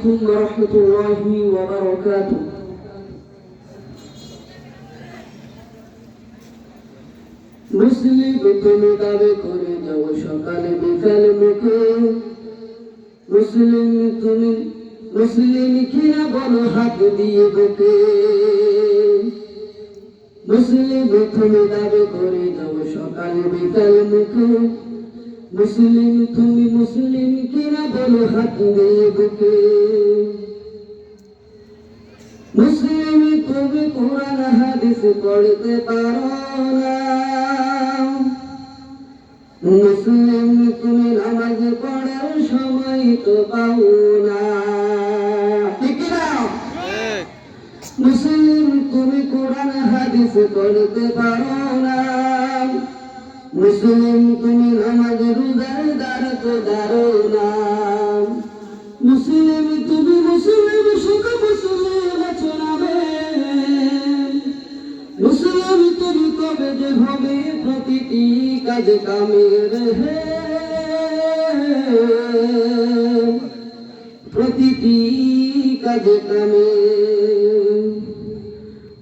عليكم ورحمة الله وبركاته মুসলিম তুমি দাবি করে যাও সকালে বিকাল মুখে মুসলিম তুমি মুসলিম কিনা বলো হাত দিয়ে বুকে মুসলিম তুমি দাবি করে যাও সকালে বিকাল মুখে মুসলিম তুমি মুসলিম কিনা বলো হাত দিয়ে বুকে। মুসলিম তুমি কোরআন হাদিস পড়তে পারো না। মুসলিম তুমি নামাজ পড়ার সময় তো পাও না। না? মুসলিম তুমি কোরআন হাদিস পড়তে পারো না। মুসলিম, তুমি রোজার দ্বার তো দারো না। মুসলিম, তুমি মুসলিম, সুখ মুসলিম চলাবে মুসলিম, তুমি কবে যে হবে, প্রতিটি কাজ কামের হে। প্রতিটি কাজ কামে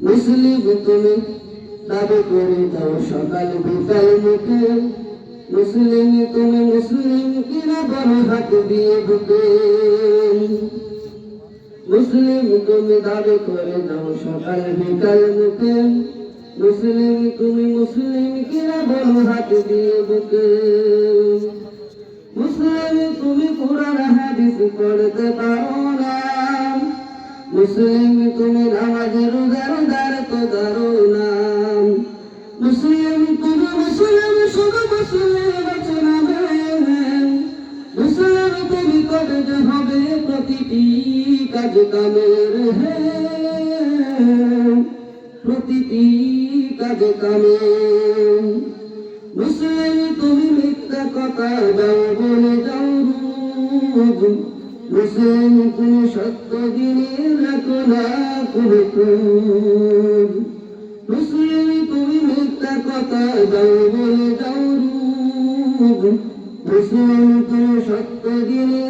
মুসলিম, তুমি দাবি করে দাও সকাল বিকাল মুখে মুসলিম তুমি মুসলিম কিনা বড় হাত দিয়ে বুকে মুসলিম তুমি দাবি করে দাও সকাল বিকাল মুখে মুসলিম তুমি মুসলিম কিনা বড় হাত দিয়ে বুকে মুসলিম তুমি কোরআন হাদিস পড়তে পারো না। মুসলিম তুমি নামাজ রোজার দ্বার তো দারো না। যে হবে প্রতিটি কাজ কামের প্রতিটি কাজ কামের। মুসলিম তুমি মিথ্যা কথা দাও বলে যাও মুসলিম তুমি সত্য দিনে রাখো না মুসলিম তুমি মিথ্যা কথা দাও বলে যাও মুসলিম তুমি সত্য দিনে